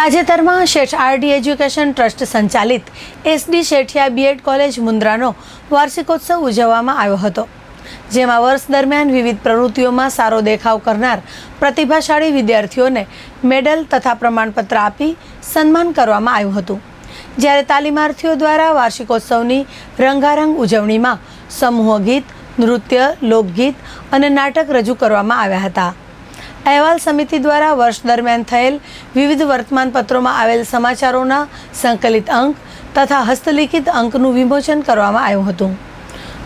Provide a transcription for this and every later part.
તાજેતરમાં Sheth RD education trust સંચાલિત SD Shethia B Ed college મુન્દ્રાનો વાર્ષિકોત્સવ ઉજવવામાં આવ્યો હતો, જેમાં વર્ષ દરમિયાન વિવિધ પ્રવૃત્તિઓમાં સારો દેખાવ કરનાર પ્રતિભાશાળી વિદ્યાર્થીઓને મેડલ તથા પ્રમાણપત્ર આપી સન્માન કરવામાં આવ્યું હતું. જ્યારે તાલીમાર્થીઓ દ્વારા વાર્ષિકોત્સવની રંગારંગ ઉજવણીમાં સમૂહ ગીત નૃત્ય, લોકગીત અને નાટક રજૂ કરવામાં આવ્યા હતા. અહેવાલ સમિતિ દ્વારા વર્ષ દરમિયાન થયેલ વિવિધ વર્તમાનપત્રોમાં આવેલ સમાચારોના સંકલિત અંક તથા હસ્તલિખિત અંકનું વિમોચન કરવામાં આવ્યું હતું.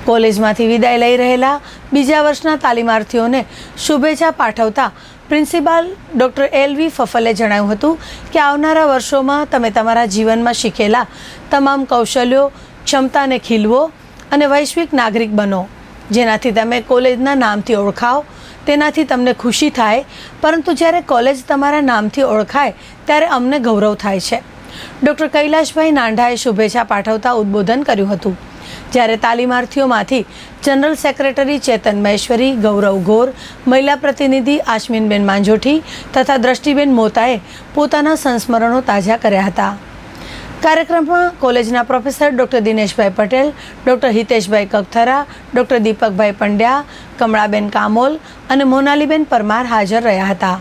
કોલેજમાંથી વિદાય લઈ રહેલા બીજા વર્ષના તાલીમાર્થીઓને શુભેચ્છા પાઠવતા principal doctor L V Fafle જણાવ્યું હતું કે આવનારા વર્ષોમાં તમે તમારા જીવનમાં શીખેલા તમામ કૌશલ્યો, ક્ષમતાને ખીલવો અને વૈશ્વિક નાગરિક બનો, જેનાથી તમે કોલેજના નામથી ઓળખાવ તેનાથી તમને ખુશી થાય. પરંતુ જ્યારે કોલેજ તમારા નામથી ઓળખાય, ત્યારે અમને ગૌરવ થાય છે. ડૉક્ટર કૈલાશભાઈ નાંઢાએ શુભેચ્છા પાઠવતા ઉદ્બોધન કર્યું હતું. જ્યારે તાલીમાર્થીઓમાંથી જનરલ સેક્રેટરી ચેતન મહેશ્વરી, ગૌરવ ગોર, મહિલા પ્રતિનિધિ આશ્મિનબેન માંજોઠી તથા દ્રષ્ટિબેન મોતાએ પોતાના સંસ્મરણો તાજા કર્યા હતા. કાર્યક્રમમાં કોલેજના professor doctor Dineshbhai Patel, doctor Hiteshbhai Kagathara, doctor Deepakbhai Pandya, Kamlaben Kamol અને મોનાલીબેન પરમાર હાજર રહ્યા હતા.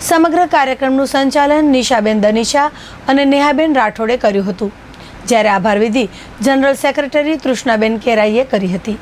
સમગ્ર કાર્યક્રમનું સંચાલન નિશાબેન દનિશા અને નેહાબેન રાઠોડે કર્યું હતું. જ્યારે આભાર વિધિ જનરલ સેક્રેટરી તૃષ્ણાબેન કેરાઈએ કરી હતી.